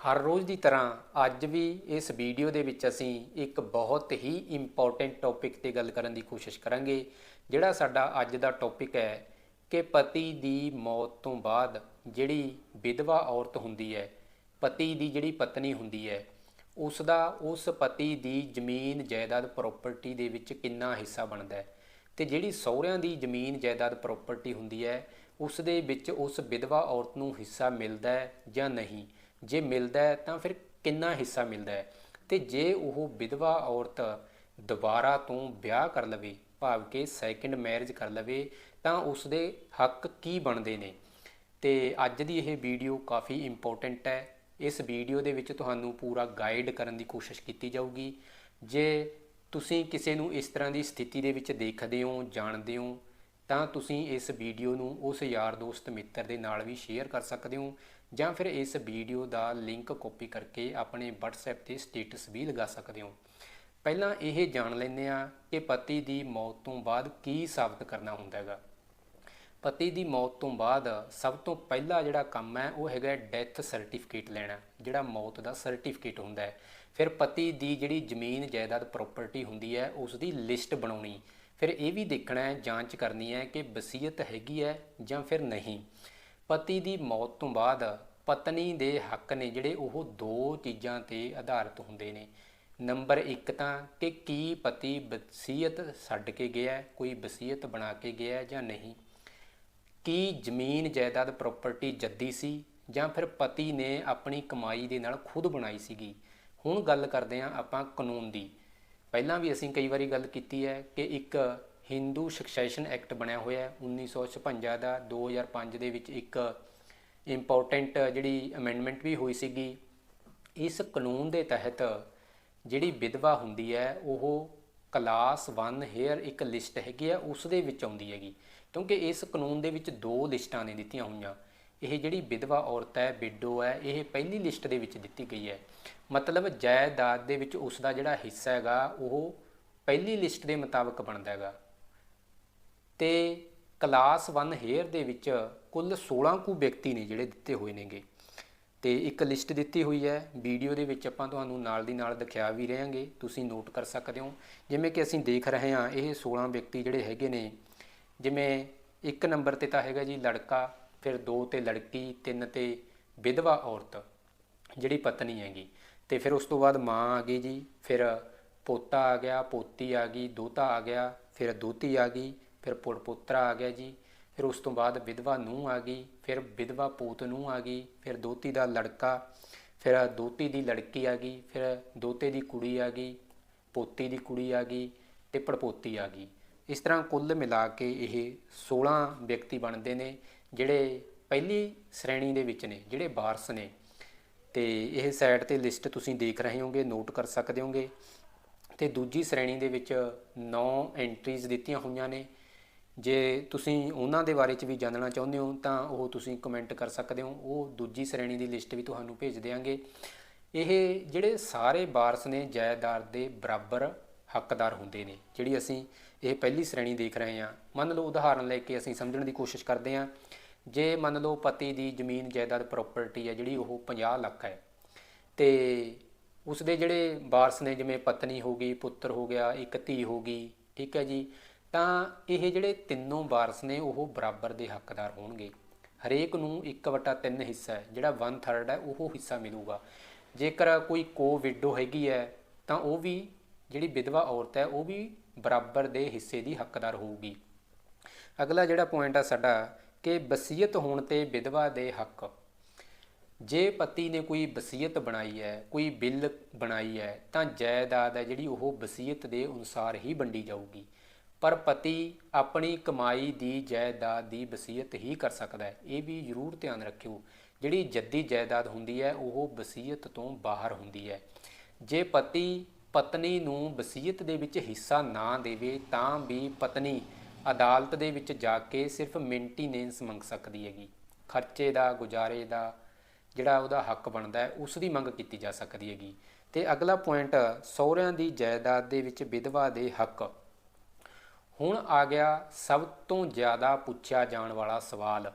ਹਰ ਰੋਜ਼ ਦੀ ਤਰ੍ਹਾਂ ਅੱਜ ਵੀ ਇਸ ਵੀਡੀਓ ਦੇ ਵਿੱਚ ਅਸੀਂ ਇੱਕ ਬਹੁਤ ਹੀ ਇੰਪੋਰਟੈਂਟ ਟੌਪਿਕ ਤੇ ਗੱਲ ਕਰਨ ਦੀ ਕੋਸ਼ਿਸ਼ ਕਰਾਂਗੇ, ਜਿਹੜਾ ਸਾਡਾ ਅੱਜ ਦਾ ਟੌਪਿਕ ਹੈ ਕਿ ਪਤੀ ਦੀ ਮੌਤ ਤੋਂ ਬਾਅਦ ਜਿਹੜੀ ਵਿਧਵਾ ਔਰਤ ਹੁੰਦੀ ਹੈ, ਪਤੀ ਦੀ ਜਿਹੜੀ ਪਤਨੀ ਹੁੰਦੀ ਹੈ ਉਸ ਦਾ ਉਸ ਪਤੀ ਦੀ ਜ਼ਮੀਨ ਜਾਇਦਾਦ ਪ੍ਰਾਪਰਟੀ ਦੇ ਵਿੱਚ ਕਿੰਨਾ ਹਿੱਸਾ ਬਣਦਾ ਹੈ ਤੇ ਜਿਹੜੀ ਸਹੁਰਿਆਂ ਦੀ ਜ਼ਮੀਨ ਜਾਇਦਾਦ ਪ੍ਰਾਪਰਟੀ ਹੁੰਦੀ ਹੈ ਉਸ ਦੇ ਵਿੱਚ ਉਸ ਵਿਧਵਾ ਔਰਤ ਨੂੰ ਹਿੱਸਾ ਮਿਲਦਾ ਹੈ ਜਾਂ ਨਹੀਂ? ਜੇ ਮਿਲਦਾ ਹੈ ਤਾਂ ਫਿਰ ਕਿੰਨਾ ਹਿੱਸਾ ਮਿਲਦਾ ਹੈ? ਤੇ ਜੇ ਉਹ ਵਿਧਵਾ ਔਰਤ ਦੁਬਾਰਾ ਤੋਂ ਵਿਆਹ ਕਰ ਲਵੇ, ਭਾਵ ਕਿ ਸੈਕਿੰਡ ਮੈਰਿਜ ਕਰ ਲਵੇ, ਤਾਂ ਉਸ ਦੇ ਹੱਕ ਕੀ ਬਣਦੇ ਨੇ? ਤੇ ਅੱਜ ਦੀ ਇਹ ਵੀਡੀਓ ਕਾਫੀ ਇੰਪੋਰਟੈਂਟ ਹੈ। ਇਸ ਵੀਡੀਓ ਦੇ ਵਿੱਚ ਤੁਹਾਨੂੰ ਪੂਰਾ ਗਾਈਡ ਕਰਨ ਦੀ ਕੋਸ਼ਿਸ਼ ਕੀਤੀ ਜਾਊਗੀ। ਜੇ ਤੁਸੀਂ ਕਿਸੇ ਨੂੰ ਇਸ ਤਰ੍ਹਾਂ ਦੀ ਸਥਿਤੀ ਦੇ ਵਿੱਚ ਦੇਖਦੇ ਹੋ, ਜਾਣਦੇ ਹੋ ਤਾਂ ਤੁਸੀਂ ਇਸ ਵੀਡੀਓ ਨੂੰ ਉਸ ਯਾਰ ਦੋਸਤ ਮਿੱਤਰ ਦੇ ਨਾਲ ਵੀ ਸ਼ੇਅਰ ਕਰ ਸਕਦੇ ਹੋ ਜਾਂ ਫਿਰ ਇਸ ਵੀਡੀਓ ਦਾ ਲਿੰਕ ਕਾਪੀ ਕਰਕੇ ਆਪਣੇ WhatsApp ਤੇ ਸਟੇਟਸ ਵੀ ਲਗਾ ਸਕਦੇ ਹੋ। ਪਹਿਲਾਂ ਇਹ ਜਾਣ ਲੈਂਦੇ ਆ ਕਿ ਪਤੀ ਦੀ ਮੌਤ ਤੋਂ ਬਾਅਦ ਕੀ ਸਾਬਤ ਕਰਨਾ ਹੁੰਦਾ ਹੈਗਾ। ਪਤੀ ਦੀ ਮੌਤ ਤੋਂ ਬਾਅਦ ਸਭ ਤੋਂ ਪਹਿਲਾ ਜਿਹੜਾ ਕੰਮ ਹੈ ਉਹ ਹੈਗਾ ਡੈਥ ਸਰਟੀਫਿਕੇਟ ਲੈਣਾ, ਜਿਹੜਾ ਮੌਤ ਦਾ ਸਰਟੀਫਿਕੇਟ ਹੁੰਦਾ ਹੈ। ਫਿਰ ਪਤੀ ਦੀ ਜਿਹੜੀ ਜ਼ਮੀਨ ਜਾਇਦਾਦ ਪ੍ਰਾਪਰਟੀ ਹੁੰਦੀ ਹੈ ਉਸ ਦੀ ਲਿਸਟ ਬਣਾਉਣੀ। ਫਿਰ ਇਹ ਵੀ ਦੇਖਣਾ ਹੈ, ਜਾਂਚ ਕਰਨੀ ਹੈ ਕਿ ਵਸੀਅਤ ਹੈਗੀ ਹੈ ਜਾਂ ਫਿਰ ਨਹੀਂ। ਪਤੀ ਦੀ ਮੌਤ ਤੋਂ ਬਾਅਦ ਪਤਨੀ ਦੇ ਹੱਕ ਨੇ ਜਿਹੜੇ ਉਹ ਦੋ ਚੀਜ਼ਾਂ ਤੇ ਆਧਾਰਿਤ ਹੁੰਦੇ ਨੇ। ਨੰਬਰ 1 ਤਾਂ ਕਿ ਕੀ ਪਤੀ ਵਸੀਅਤ ਛੱਡ ਕੇ ਗਿਆ ਕੋਈ ਵਸੀਅਤ ਬਣਾ ਕੇ ਗਿਆ ਜਾਂ ਨਹੀਂ। ਕੀ ਜ਼ਮੀਨ ਜਾਇਦਾਦ ਪ੍ਰਾਪਰਟੀ ਜੱਦੀ ਸੀ ਜਾਂ ਫਿਰ ਪਤੀ ਨੇ ਆਪਣੀ ਕਮਾਈ ਦੇ ਨਾਲ ਖੁਦ ਬਣਾਈ ਸੀਗੀ। ਹੁਣ ਗੱਲ ਕਰਦੇ ਹਾਂ ਆਪਾਂ ਕਾਨੂੰਨ ਦੀ। ਪਹਿਲਾਂ ਵੀ ਅਸੀਂ ਕਈ ਵਾਰੀ ਗੱਲ ਕੀਤੀ ਹੈ ਕਿ ਇੱਕ ਹਿੰਦੂ ਸਕਸੈਸ਼ਨ ਐਕਟ ਬਣਿਆ ਹੋਇਆ ਹੈ 1956 ਦਾ 2005 ਦੇ ਵਿੱਚ ਇੱਕ ਇੰਪੋਰਟੈਂਟ ਜਿਹੜੀ ਅਮੈਂਡਮੈਂਟ ਵੀ ਹੋਈ ਸੀਗੀ। ਇਸ ਕਾਨੂੰਨ ਦੇ ਤਹਿਤ ਜਿਹੜੀ ਵਿਧਵਾ ਹੁੰਦੀ ਹੈ, ਉਹ ਕਲਾਸ 1 ਹੇਅਰ ਇੱਕ ਲਿਸਟ ਹੈਗੀ ਹੈ, ਉਸ ਦੇ ਵਿੱਚ ਆਉਂਦੀ ਹੈਗੀ। ਕਿਉਂਕਿ ਇਸ ਕਾਨੂੰਨ ਦੇ ਵਿੱਚ ਦੋ ਲਿਸਟਾਂ ਨੇ ਦਿੱਤੀਆਂ ਹੋਈਆਂ। ਇਹ ਜਿਹੜੀ ਵਿਧਵਾ ਔਰਤ ਹੈ ਵਿਡੋ ਹੈ, ਇਹ ਪਹਿਲੀ ਲਿਸਟ ਦੇ ਵਿੱਚ ਦਿੱਤੀ ਗਈ ਹੈ। ਮਤਲਬ ਜਾਇਦਾਦ ਦੇ ਵਿੱਚ ਉਸ ਦਾ ਜਿਹੜਾ ਹਿੱਸਾ ਹੈਗਾ, ਉਹ ਪਹਿਲੀ ਲਿਸਟ ਦੇ ਮੁਤਾਬਕ ਬਣਦਾ ਹੈਗਾ। ਤੇ ਕਲਾਸ 1 ਹੇਅਰ ਦੇ ਵਿੱਚ ਕੁੱਲ 16 ਕੁ ਵਿਅਕਤੀ ਨੇ ਜਿਹੜੇ ਦਿੱਤੇ ਹੋਏ ਨੇਗੇ। ਤੇ ਇੱਕ ਲਿਸਟ ਦਿੱਤੀ ਹੋਈ ਹੈ। ਵੀਡੀਓ ਦੇ ਵਿੱਚ ਆਪਾਂ ਤੁਹਾਨੂੰ ਨਾਲ ਦੀ ਨਾਲ ਦਿਖਾ ਵੀ ਰਹਾਂਗੇ। ਤੁਸੀਂ ਨੋਟ ਕਰ ਸਕਦੇ ਹੋ। ਜਿਵੇਂ ਕਿ ਅਸੀਂ ਦੇਖ ਰਹੇ ਹਾਂ, ਇਹ 16 ਵਿਅਕਤੀ ਜਿਹੜੇ ਹੈਗੇ ਨੇ, ਜਿਵੇਂ ਇੱਕ ਨੰਬਰ ਤੇ ਤਾਂ ਹੈਗਾ ਜੀ ਲੜਕਾ ਫਿਰ ਦੋ ਤੇ ਲੜਕੀ, ਤਿੰਨ ਤੇ ਵਿਧਵਾ ਔਰਤ ਜਿਹੜੀ ਪਤਨੀ ਹੈਗੀ। ਤੇ ਫਿਰ ਉਸ ਤੋਂ ਬਾਅਦ ਮਾਂ ਆ ਗਈ ਜੀ, ਫਿਰ ਪੋਤਾ ਆ ਗਿਆ, ਪੋਤੀ ਆ ਗਈ, ਦੋਤਾ ਆ ਗਿਆ, ਫਿਰ ਦੋਤੀ ਆ ਗਈ, ਫਿਰ ਪੁੜ ਆ ਗਿਆ ਜੀ। ਫਿਰ ਉਸ ਤੋਂ ਬਾਅਦ ਵਿਧਵਾ ਨੂੰ ਆ ਗਈ, ਫਿਰ ਵਿਧਵਾ ਪੋਤ ਨੂੰ ਆ ਗਈ, ਫਿਰ ਦੋਤੀ ਦਾ ਲੜਕਾ, ਫਿਰ ਦੋਤੀ ਦੀ ਲੜਕੀ ਆ ਗਈ, ਫਿਰ ਦੋਤੇ ਦੀ ਕੁੜੀ ਆ ਗਈ, ਪੋਤੀ ਦੀ ਕੁੜੀ ਆ ਗਈ ਤੇ ਪੜਪੋਤੀ ਆ ਗਈ। ਇਸ ਤਰ੍ਹਾਂ ਕੁੱਲ ਮਿਲਾ ਕੇ ਇਹ 16 ਵਿਅਕਤੀ ਬਣਦੇ ਨੇ। ਜਿਹੜੇ ਪਹਿਲੀ ਸ਼੍ਰੇਣੀ ਦੇ ਵਿੱਚ ਨੇ, ਜਿਹੜੇ ਵਾਰਸ ਨੇ, ਤੇ ਇਹ ਸਾਈਡ ਤੇ ਲਿਸਟ ਤੁਸੀਂ ਦੇਖ ਰਹੇ ਹੋਗੇ ਨੋਟ ਕਰ ਸਕਦੇ ਹੋਗੇ। ਤੇ ਦੂਜੀ ਸ਼੍ਰੇਣੀ ਦੇ ਵਿੱਚ 9 ਐਂਟਰੀਜ਼ ਦਿੱਤੀਆਂ ਹੋਈਆਂ ਨੇ। ਜੇ ਤੁਸੀਂ ਉਹਨਾਂ ਦੇ ਬਾਰੇ ਚ ਵੀ ਜਾਣਨਾ ਚਾਹੁੰਦੇ ਹੋ, ਤਾਂ ਉਹ ਤੁਸੀਂ ਕਮੈਂਟ ਕਰ ਸਕਦੇ ਹੋ। ਉਹ ਦੂਜੀ ਸ਼੍ਰੇਣੀ ਦੀ ਲਿਸਟ ਵੀ ਤੁਹਾਨੂੰ ਭੇਜ ਦੇਵਾਂਗੇ ਇਹ ਜਿਹੜੇ ਸਾਰੇ ਵਾਰਸ ਨੇ, ਜਾਇਦਾਦ ਦੇ ਬਰਾਬਰ ਹੱਕਦਾਰ ਹੁੰਦੇ ਨੇ, ਜਿਹੜੀ ਅਸੀਂ ਇਹ ਪਹਿਲੀ ਸ਼੍ਰੇਣੀ ਦੇਖ ਰਹੇ ਹਾਂ। ਮੰਨ ਲਓ, ਉਦਾਹਰਨ ਲੈ ਕੇ ਅਸੀਂ ਸਮਝਣ ਦੀ ਕੋਸ਼ਿਸ਼ ਕਰਦੇ ਹਾਂ ਜੇ ਮੰਨ ਲਓ ਪਤੀ ਦੀ ਜ਼ਮੀਨ ਜਾਇਦਾਦ ਪ੍ਰਾਪਰਟੀ ਹੈ, ਜਿਹੜੀ ਉਹ 50 ਲੱਖ ਹੈ, ਤੇ ਉਸ ਦੇ ਜਿਹੜੇ ਵਾਰਸ ਨੇ, ਜਿਵੇਂ ਪਤਨੀ ਹੋ ਗਈ, ਪੁੱਤਰ ਹੋ ਗਿਆ, ਇੱਕ ਧੀ ਹੋ ਗਈ, ਠੀਕ ਹੈ ਜੀ, ਤਾਂ ਇਹ ਜਿਹੜੇ ਤਿੰਨੋਂ ਵਾਰਸ ਨੇ, ਉਹ ਬਰਾਬਰ ਦੇ ਹੱਕਦਾਰ ਹੋਣਗੇ। ਹਰੇਕ ਨੂੰ 1/3 ਹਿੱਸਾ ਹੈ, ਜਿਹੜਾ 1/3 ਹੈ, ਉਹ ਹਿੱਸਾ ਮਿਲੂਗਾ। ਜੇਕਰ ਕੋਈ ਕੋ ਵਿਡੋ ਹੈਗੀ ਹੈ, ਤਾਂ ਉਹ ਵੀ ਜਿਹੜੀ ਵਿਧਵਾ ਔਰਤ ਹੈ, ਉਹ ਵੀ ਬਰਾਬਰ ਦੇ ਹਿੱਸੇ ਦੀ ਹੱਕਦਾਰ ਹੋਊਗੀ। ਅਗਲਾ ਜਿਹੜਾ ਪੁਆਇੰਟ ਆ ਸਾਡਾ ਕਿ ਵਸੀਅਤ ਹੋਣ ਤੇ ਵਿਧਵਾ ਦੇ ਹੱਕ। ਜੇ ਪਤੀ ਨੇ ਕੋਈ ਵਸੀਅਤ ਬਣਾਈ ਹੈ, ਕੋਈ ਬਿੱਲ ਬਣਾਈ ਹੈ, ਤਾਂ ਜਾਇਦਾਦ ਹੈ ਜਿਹੜੀ ਉਹ ਵਸੀਅਤ ਦੇ ਅਨੁਸਾਰ ਹੀ ਵੰਡੀ ਜਾਊਗੀ। ਪਰ ਪਤੀ ਆਪਣੀ ਕਮਾਈ ਦੀ ਜਾਇਦਾਦ ਦੀ ਵਸੀਅਤ ਹੀ ਕਰ ਸਕਦਾ ਹੈ। ਇਹ ਵੀ ਜ਼ਰੂਰ ਧਿਆਨ ਰੱਖਿਓ, ਜਿਹੜੀ ਜੱਦੀ ਜਾਇਦਾਦ ਹੁੰਦੀ ਹੈ, ਉਹ ਵਸੀਅਤ ਤੋਂ ਬਾਹਰ ਹੁੰਦੀ ਹੈ। ਜੇ ਪਤੀ ਪਤਨੀ ਨੂੰ ਵਸੀਅਤ ਦੇ ਵਿੱਚ ਹਿੱਸਾ ਨਾ ਦੇਵੇ, ਤਾਂ ਵੀ ਪਤਨੀ ਅਦਾਲਤ ਦੇ ਵਿੱਚ ਜਾ ਕੇ ਸਿਰਫ ਮੇਨਟੇਨੈਂਸ ਮੰਗ ਸਕਦੀ ਹੈਗੀ। ਖਰਚੇ ਦਾ, ਗੁਜ਼ਾਰੇ ਦਾ ਜਿਹੜਾ ਉਹਦਾ ਹੱਕ ਬਣਦਾ ਹੈ, ਉਸ ਦੀ ਮੰਗ ਕੀਤੀ ਜਾ ਸਕਦੀ ਹੈਗੀ। ਤੇ ਅਗਲਾ ਪੁਆਇੰਟ ਸਹੁਰਿਆਂ ਦੀ ਜਾਇਦਾਦ ਦੇ ਵਿੱਚ ਵਿਧਵਾ ਦੇ ਹੱਕ। ਹੁਣ ਆ ਗਿਆ ਸਭ ਤੋਂ ਜ਼ਿਆਦਾ ਪੁੱਛਿਆ ਜਾਣ ਵਾਲਾ ਸਵਾਲ,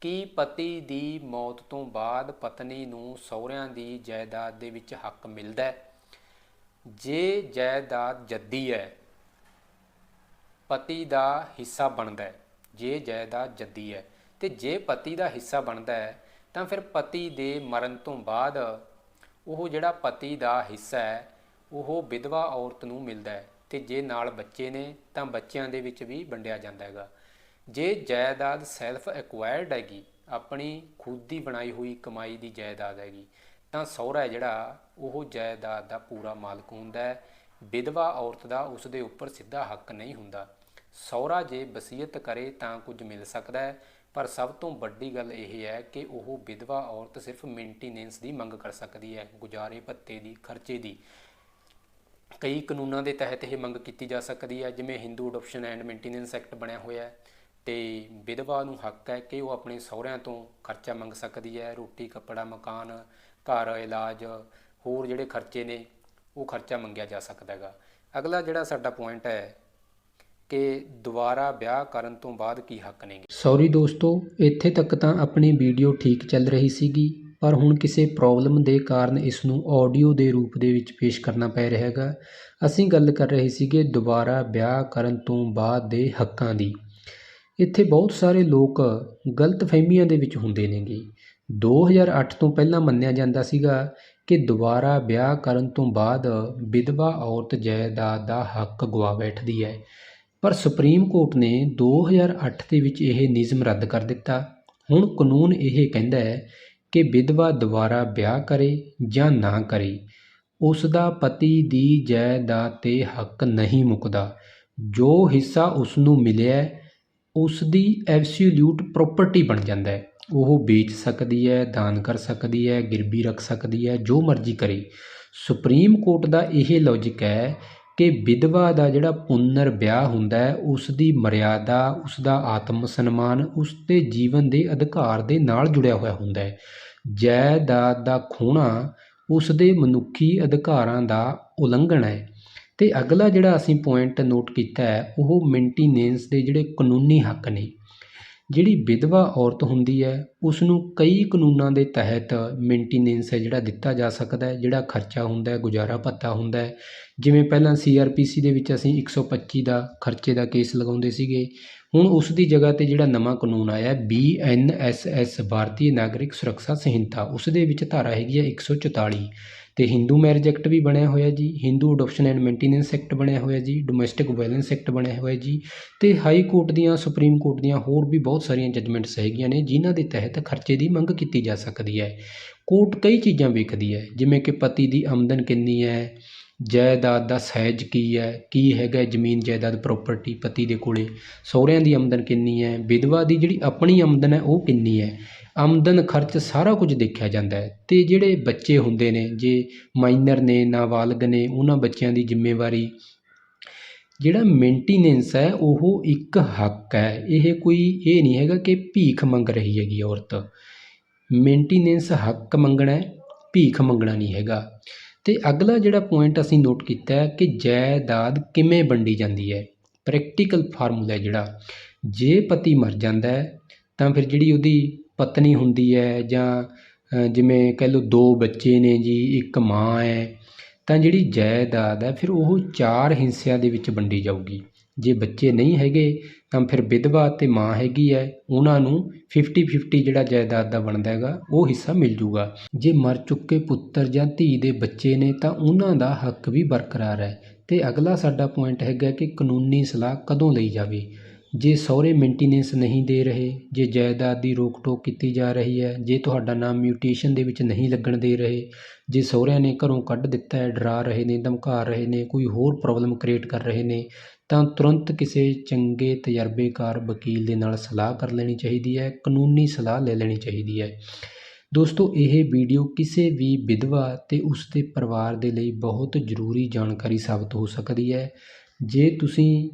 ਕੀ ਪਤੀ ਦੀ ਮੌਤ ਤੋਂ ਬਾਅਦ ਪਤਨੀ ਨੂੰ ਸਹੁਰਿਆਂ ਦੀ ਜਾਇਦਾਦ ਦੇ ਵਿੱਚ ਹੱਕ ਮਿਲਦਾ ਹੈ? ਜੇ ਜਾਇਦਾਦ ਜੱਦੀ ਹੈ ਪਤੀ ਦਾ ਹਿੱਸਾ ਬਣਦਾ ਹੈ, ਜੇ ਜਾਇਦਾਦ ਜੱਦੀ ਹੈ। ਤੇ ਜੇ ਪਤੀ ਦਾ ਹਿੱਸਾ ਬਣਦਾ ਹੈ, ਤਾਂ ਫਿਰ ਪਤੀ ਦੇ ਮਰਨ ਤੋਂ ਬਾਅਦ ਉਹ ਜਿਹੜਾ ਪਤੀ ਦਾ ਹਿੱਸਾ ਹੈ, ਉਹ ਵਿਧਵਾ ਔਰਤ ਨੂੰ ਮਿਲਦਾ ਹੈ। ਤੇ ਜੇ ਨਾਲ ਬੱਚੇ ਨੇ, ਤਾਂ ਬੱਚਿਆਂ ਦੇ ਵਿੱਚ ਵੀ ਵੰਡਿਆ ਜਾਂਦਾ ਹੈਗਾ। ਜੇ ਜਾਇਦਾਦ ਸੈਲਫ ਐਕਵਾਇਰਡ ਹੈਗੀ, ਆਪਣੀ ਖੁਦ ਦੀ ਬਣਾਈ ਹੋਈ ਕਮਾਈ ਦੀ ਜਾਇਦਾਦ ਹੈਗੀ, ਤਾਂ ਸਹੁਰਾ ਹੈ ਜਿਹੜਾ, ਉਹ ਜਾਇਦਾਦ ਦਾ ਪੂਰਾ ਮਾਲਕ ਹੁੰਦਾ ਹੈ। ਵਿਧਵਾ ਔਰਤ ਦਾ ਉਸ ਦੇ ਉੱਪਰ ਸਿੱਧਾ ਹੱਕ ਨਹੀਂ ਹੁੰਦਾ। ਸਹੁਰਾ ਜੇ ਵਸੀਅਤ ਕਰੇ ਤਾਂ ਕੁਝ ਮਿਲ ਸਕਦਾ ਹੈ, ਪਰ ਸਭ ਤੋਂ ਵੱਡੀ ਗੱਲ ਇਹ ਹੈ ਕਿ ਉਹ ਵਿਧਵਾ ਔਰਤ ਸਿਰਫ ਮੇਨਟੇਨੈਂਸ ਦੀ ਮੰਗ ਕਰ ਸਕਦੀ ਹੈ, ਗੁਜ਼ਾਰੇ ਭੱਤੇ ਦੀ, ਖਰਚੇ ਦੀ। ਕਈ ਕਾਨੂੰਨਾਂ ਦੇ ਤਹਿਤ ਇਹ ਮੰਗ ਕੀਤੀ ਜਾ ਸਕਦੀ ਹੈ, ਜਿਵੇਂ Hindu adoption and maintenance act ਬਣਿਆ ਹੋਇਆ ਹੈ ਤੇ ਵਿਧਵਾ ਨੂੰ ਹੱਕ ਹੈ ਕਿ ਉਹ ਆਪਣੇ ਸਹੁਰਿਆਂ ਤੋਂ ਖਰਚਾ ਮੰਗ ਸਕਦੀ ਹੈ, ਰੋਟੀ, ਕੱਪੜਾ, ਮਕਾਨ, ਘਰ, ਇਲਾਜ, ਹੋਰ ਜਿਹੜੇ ਖਰਚੇ ਨੇ ਉਹ ਖਰਚਾ ਮੰਗਿਆ ਜਾ ਸਕਦਾ ਹੈਗਾ। ਅਗਲਾ ਜਿਹੜਾ ਸਾਡਾ ਪੁਆਇੰਟ ਹੈ ਕਿ ਦੁਬਾਰਾ ਵਿਆਹ ਕਰਨ ਤੋਂ ਬਾਅਦ ਕੀ ਹੱਕ ਨੇਗੇ ਸੌਰੀ ਦੋਸਤੋ, ਇੱਥੇ ਤੱਕ ਤਾਂ ਆਪਣੀ ਵੀਡੀਓ ਠੀਕ ਚੱਲ ਰਹੀ ਸੀਗੀ, ਪਰ ਹੁਣ ਕਿਸੇ ਪ੍ਰੋਬਲਮ ਦੇ ਕਾਰਨ ਇਸ ਨੂੰ ਆਡੀਓ ਦੇ ਰੂਪ ਦੇ ਵਿੱਚ ਪੇਸ਼ ਕਰਨਾ ਪੈ ਰਿਹਾ ਹੈਗਾ। ਅਸੀਂ ਗੱਲ ਕਰ ਰਹੇ ਸੀਗੇ ਦੁਬਾਰਾ ਵਿਆਹ ਕਰਨ ਤੋਂ ਬਾਅਦ ਦੇ ਹੱਕਾਂ ਦੀ। ਇੱਥੇ ਬਹੁਤ ਸਾਰੇ ਲੋਕ ਗਲਤ ਫਹਿਮੀਆਂ ਦੇ ਵਿੱਚ ਹੁੰਦੇ ਨੇਗੇ 2008 ਤੋਂ ਪਹਿਲਾਂ ਮੰਨਿਆ ਜਾਂਦਾ ਸੀਗਾ ਕਿ ਦੁਬਾਰਾ ਵਿਆਹ ਕਰਨ ਤੋਂ ਬਾਅਦ ਵਿਧਵਾ ਔਰਤ ਜਾਇਦਾਦ ਦਾ ਹੱਕ ਗਵਾ ਬੈਠਦੀ ਹੈ। ਪਰ ਸੁਪਰੀਮ ਕੋਰਟ ਨੇ 2008 ਦੇ ਵਿੱਚ ਇਹ ਨਿਯਮ ਰੱਦ ਕਰ ਦਿੱਤਾ। ਹੁਣ ਕਾਨੂੰਨ ਇਹ ਕਹਿੰਦਾ ਹੈ ਕਿ ਵਿਧਵਾ ਦੁਬਾਰਾ ਵਿਆਹ ਕਰੇ ਜਾਂ ਨਾ ਕਰੇ, ਉਸ ਦਾ ਪਤੀ ਦੀ ਜਾਇਦਾਦ ਤੇ ਹੱਕ ਨਹੀਂ ਮੁੱਕਦਾ। ਜੋ ਹਿੱਸਾ ਉਸ ਨੂੰ ਮਿਲਿਆ ਉਸ ਦੀ ਐਬਸੋਲੂਟ ਪ੍ਰਾਪਰਟੀ ਬਣ ਜਾਂਦਾ ਹੈ। ਉਹ ਵੇਚ ਸਕਦੀ ਹੈ, ਦਾਨ ਕਰ ਸਕਦੀ ਹੈ ਗਿਰਵੀ ਰੱਖ ਸਕਦੀ ਹੈ, ਜੋ ਮਰਜ਼ੀ ਕਰੇ। ਸੁਪਰੀਮ ਕੋਰਟ ਦਾ ਇਹ ਲੌਜੀਕ ਹੈ ਕਿ ਵਿਧਵਾ ਦਾ ਜਿਹੜਾ ਪੁਨਰ ਵਿਆਹ ਹੁੰਦਾ ਹੈ ਉਸ ਦੀ ਮਰਿਆਦਾ ਉਸ ਦਾ ਆਤਮ ਸਨਮਾਨ ਉਸ ਦੇ ਜੀਵਨ ਦੇ ਅਧਿਕਾਰ ਦੇ ਨਾਲ ਜੁੜਿਆ ਹੋਇਆ ਹੁੰਦਾ ਹੈ। ਜਾਇਦਾਦ ਦਾ ਖੋਣਾ ਉਸ ਦੇ ਮਨੁੱਖੀ ਅਧਿਕਾਰਾਂ ਦਾ ਉਲੰਘਣ ਹੈ। ਤੇ ਅਗਲਾ ਜਿਹੜਾ ਅਸੀਂ ਪੁਆਇੰਟ ਨੋਟ ਕੀਤਾ ਹੈ, ਉਹ ਮੇਨਟੇਨੈਂਸ ਦੇ ਜਿਹੜੇ ਕਾਨੂੰਨੀ ਹੱਕ ਨੇ। ਜਿਹੜੀ ਵਿਧਵਾ ਔਰਤ ਹੁੰਦੀ ਹੈ ਉਸ ਨੂੰ ਕਈ ਕਾਨੂੰਨਾਂ ਦੇ ਤਹਿਤ ਮੇਨਟੀਨੈਂਸ ਹੈ ਜਿਹੜਾ ਦਿੱਤਾ ਜਾ ਸਕਦਾ ਜਿਹੜਾ ਖਰਚਾ ਹੁੰਦਾ ਗੁਜ਼ਾਰਾ ਭੱਤਾ ਹੁੰਦਾ ਜਿਵੇਂ ਪਹਿਲਾਂ ਸੀ ਆਰ ਪੀ ਸੀ ਦੇ ਵਿੱਚ ਅਸੀਂ 125 ਦਾ ਖਰਚੇ ਦਾ ਕੇਸ ਲਗਾਉਂਦੇ ਸੀਗੇ, ਹੁਣ ਉਸ ਦੀ ਜਗ੍ਹਾ ਤੇ ਜਿਹੜਾ ਨਵਾਂ ਕਾਨੂੰਨ ਆਇਆ ਬੀਐਨਐਸਐਸ ਭਾਰਤੀ ਨਾਗਰਿਕ ਸੁਰੱਖਿਆ ਸੰਹਿਤਾ, ਉਸ ਦੇ ਵਿੱਚ ਧਾਰਾ ਹੈਗੀ ਹੈ 144 ਅਤੇ ਹਿੰਦੂ ਮੈਰਿਜ ਐਕਟ ਵੀ ਬਣਿਆ ਹੋਇਆ ਜੀ Hindu adoption and maintenance act ਬਣਿਆ ਹੋਇਆ ਜੀ ਡੋਮੈਸਟਿਕ ਵਾਇਲੈਂਸ ਐਕਟ ਬਣਿਆ ਹੋਇਆ ਜੀ ਅਤੇ ਹਾਈ ਕੋਰਟ ਦੀਆਂ ਸੁਪਰੀਮ ਕੋਰਟ ਦੀਆਂ ਹੋਰ ਵੀ ਬਹੁਤ ਸਾਰੀਆਂ ਜੱਜਮੈਂਟਸ ਹੈਗੀਆਂ ਨੇ, ਜਿਨ੍ਹਾਂ ਦੇ ਤਹਿਤ ਖਰਚੇ ਦੀ ਮੰਗ ਕੀਤੀ ਜਾ ਸਕਦੀ ਹੈ। ਕੋਰਟ ਕਈ ਚੀਜ਼ਾਂ ਵੇਖਦੀ ਹੈ, ਜਿਵੇਂ ਕਿ ਪਤੀ ਦੀ ਆਮਦਨ ਕਿੰਨੀ ਹੈ ਜਾਇਦਾਦ ਦਾ ਸਾਈਜ਼ ਕੀ ਹੈ? ਕੀ ਹੈਗਾ ਜ਼ਮੀਨ ਜਾਇਦਾਦ ਪ੍ਰੋਪਰਟੀ ਪਤੀ ਦੇ ਕੋਲ? ਸਹੁਰਿਆਂ ਦੀ ਆਮਦਨ ਕਿੰਨੀ ਹੈ? ਵਿਧਵਾ ਦੀ ਜਿਹੜੀ ਆਪਣੀ ਆਮਦਨ ਹੈ ਉਹ ਕਿੰਨੀ ਹੈ? ਆਮਦਨ ਖਰਚ ਸਾਰਾ ਕੁਝ ਦੇਖਿਆ ਜਾਂਦਾ ਹੈ। ਤੇ ਜਿਹੜੇ ਬੱਚੇ ਹੁੰਦੇ ਨੇ, ਜੇ ਮਾਈਨਰ ਨੇ, ਨਾਬਾਲਗ ਨੇ, ਉਹਨਾਂ ਬੱਚਿਆਂ ਦੀ ਜ਼ਿੰਮੇਵਾਰੀ, ਜਿਹੜਾ ਮੇਨਟੀਨੈਂਸ ਹੈ ਉਹ ਇੱਕ ਹੱਕ ਹੈ। ਇਹ ਕੋਈ, ਇਹ ਨਹੀਂ ਹੈਗਾ ਕਿ ਭੀਖ ਮੰਗ ਰਹੀ ਹੈਗੀ ਔਰਤ। ਮੇਨਟੀਨੈਂਸ ਹੱਕ ਮੰਗਣਾ ਭੀਖ ਮੰਗਣਾ ਨਹੀਂ ਹੈਗਾ। ਅਤੇ ਅਗਲਾ ਜਿਹੜਾ ਪੁਆਇੰਟ ਅਸੀਂ ਨੋਟ ਕੀਤਾ ਕਿ ਜਾਇਦਾਦ ਕਿਵੇਂ ਵੰਡੀ ਜਾਂਦੀ ਹੈ ਪ੍ਰੈਕਟੀਕਲ ਫਾਰਮੂਲਾ ਜਿਹੜਾ। ਜੇ ਪਤੀ ਮਰ ਜਾਂਦਾ ਤਾਂ ਫਿਰ ਜਿਹੜੀ ਉਹਦੀ ਪਤਨੀ ਹੁੰਦੀ ਹੈ ਜਾਂ ਜਿਵੇਂ ਕਹਿ ਲਓ ਦੋ ਬੱਚੇ ਨੇ ਜੀ, ਇੱਕ ਮਾਂ ਹੈ, ਤਾਂ ਜਿਹੜੀ ਜਾਇਦਾਦ ਹੈ ਫਿਰ ਉਹ ਚਾਰ ਹਿੱਸਿਆਂ ਦੇ ਵਿੱਚ ਵੰਡੀ ਜਾਊਗੀ। ਜੇ ਬੱਚੇ ਨਹੀਂ ਹੈਗੇ, ਤਾਂ ਫਿਰ ਵਿਧਵਾ ਅਤੇ ਮਾਂ ਹੈਗੀ ਹੈ ਉਹਨਾਂ ਨੂੰ 50-50 ਜਿਹੜਾ ਜਾਇਦਾਦ ਦਾ ਬਣਦਾ ਹੈਗਾ, ਉਹ ਹਿੱਸਾ ਮਿਲ ਜੂਗਾ। ਜੇ ਮਰ ਚੁੱਕੇ ਪੁੱਤਰ ਜਾਂ ਧੀ ਦੇ ਬੱਚੇ ਨੇ, ਤਾਂ ਉਹਨਾਂ ਦਾ ਹੱਕ ਵੀ ਬਰਕਰਾਰ ਹੈ ਤੇ ਅਗਲਾ ਸਾਡਾ ਪੁਆਇੰਟ ਹੈਗਾ ਕਿ ਕਾਨੂੰਨੀ ਸਲਾਹ ਕਦੋਂ ਲਈ ਜਾਵੇ? ਜੇ ਸਹੁਰੇ ਮੇਨਟੀਨੈਂਸ ਨਹੀਂ ਦੇ ਰਹੇ, ਜੇ ਜਾਇਦਾਦ ਦੀ ਰੋਕ ਟੋਕ ਕੀਤੀ ਜਾ ਰਹੀ ਹੈ, ਜੇ ਤੁਹਾਡਾ ਨਾਮ ਮਿਊਟੇਸ਼ਨ ਦੇ ਵਿੱਚ ਨਹੀਂ ਲੱਗਣ ਦੇ ਰਹੇ, ਜੇ ਸਹੁਰਿਆਂ ਨੇ ਘਰੋਂ ਕੱਢ ਦਿੱਤਾ ਹੈ, ਡਰਾ ਰਹੇ ਨੇ, ਧਮਕਾ ਰਹੇ ਨੇ, ਕੋਈ ਹੋਰ ਪ੍ਰੋਬਲਮ ਕ੍ਰੀਏਟ ਕਰ ਰਹੇ ਨੇ, ਤਾਂ ਤੁਰੰਤ ਕਿਸੇ ਚੰਗੇ ਤਜਰਬੇਕਾਰ ਵਕੀਲ ਦੇ ਨਾਲ ਸਲਾਹ ਕਰ ਲੈਣੀ ਚਾਹੀਦੀ ਹੈ, ਕਾਨੂੰਨੀ ਸਲਾਹ ਲੈ ਲੈਣੀ ਚਾਹੀਦੀ ਹੈ। ਦੋਸਤੋ, ਇਹ ਵੀਡੀਓ ਕਿਸੇ ਵੀ ਵਿਧਵਾ ਤੇ ਉਸ ਦੇ ਪਰਿਵਾਰ ਦੇ ਲਈ ਬਹੁਤ ਜ਼ਰੂਰੀ ਜਾਣਕਾਰੀ ਸਾਬਤ ਹੋ ਸਕਦੀ ਹੈ। ਜੇ ਤੁਸੀਂ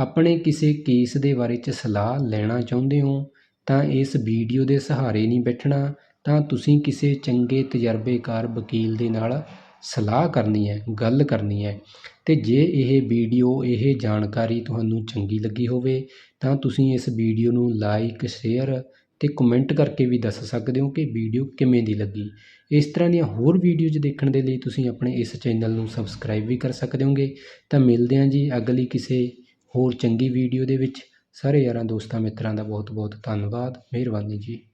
ਆਪਣੇ ਕਿਸੇ ਕੇਸ ਦੇ ਬਾਰੇ 'ਚ ਸਲਾਹ ਲੈਣਾ ਚਾਹੁੰਦੇ ਹੋ, ਤਾਂ ਇਸ ਵੀਡੀਓ ਦੇ ਸਹਾਰੇ ਨਹੀਂ ਬੈਠਣਾ, ਤਾਂ ਤੁਸੀਂ ਕਿਸੇ ਚੰਗੇ ਤਜਰਬੇਕਾਰ ਵਕੀਲ ਦੇ ਨਾਲ ਸਲਾਹ ਕਰਨੀ ਹੈ, ਗੱਲ ਕਰਨੀ ਹੈ। ਤੇ ਜੇ ਇਹ ਵੀਡੀਓ, ਇਹ ਜਾਣਕਾਰੀ ਤੁਹਾਨੂੰ ਚੰਗੀ ਲੱਗੀ ਹੋਵੇ, ਤਾਂ ਤੁਸੀਂ ਇਸ ਵੀਡੀਓ ਨੂੰ ਲਾਈਕ, ਸ਼ੇਅਰ ਤੇ ਕਮੈਂਟ ਕਰਕੇ ਵੀ ਦੱਸ ਸਕਦੇ ਹੋ ਕਿ ਵੀਡੀਓ ਕਿਵੇਂ ਦੀ ਲੱਗੀ। ਇਸ ਤਰ੍ਹਾਂ ਦੀਆਂ ਹੋਰ ਵੀਡੀਓਜ਼ ਦੇਖਣ ਦੇ ਲਈ ਤੁਸੀਂ ਆਪਣੇ ਇਸ ਚੈਨਲ ਨੂੰ ਸਬਸਕ੍ਰਾਈਬ ਵੀ ਕਰ ਸਕਦੇ ਹੋਗੇ। ਤਾਂ ਮਿਲਦੇ ਹਾਂ ਜੀ ਅਗਲੀ ਕਿਸੇ ਹੋਰ ਚੰਗੀ ਵੀਡੀਓ ਦੇ ਵਿੱਚ ਸਾਰੇ ਯਾਰਾਂ, ਦੋਸਤਾਂ, ਮਿੱਤਰਾਂ ਦਾ ਬਹੁਤ ਬਹੁਤ ਧੰਨਵਾਦ। ਮਿਹਰਬਾਨੀ ਜੀ।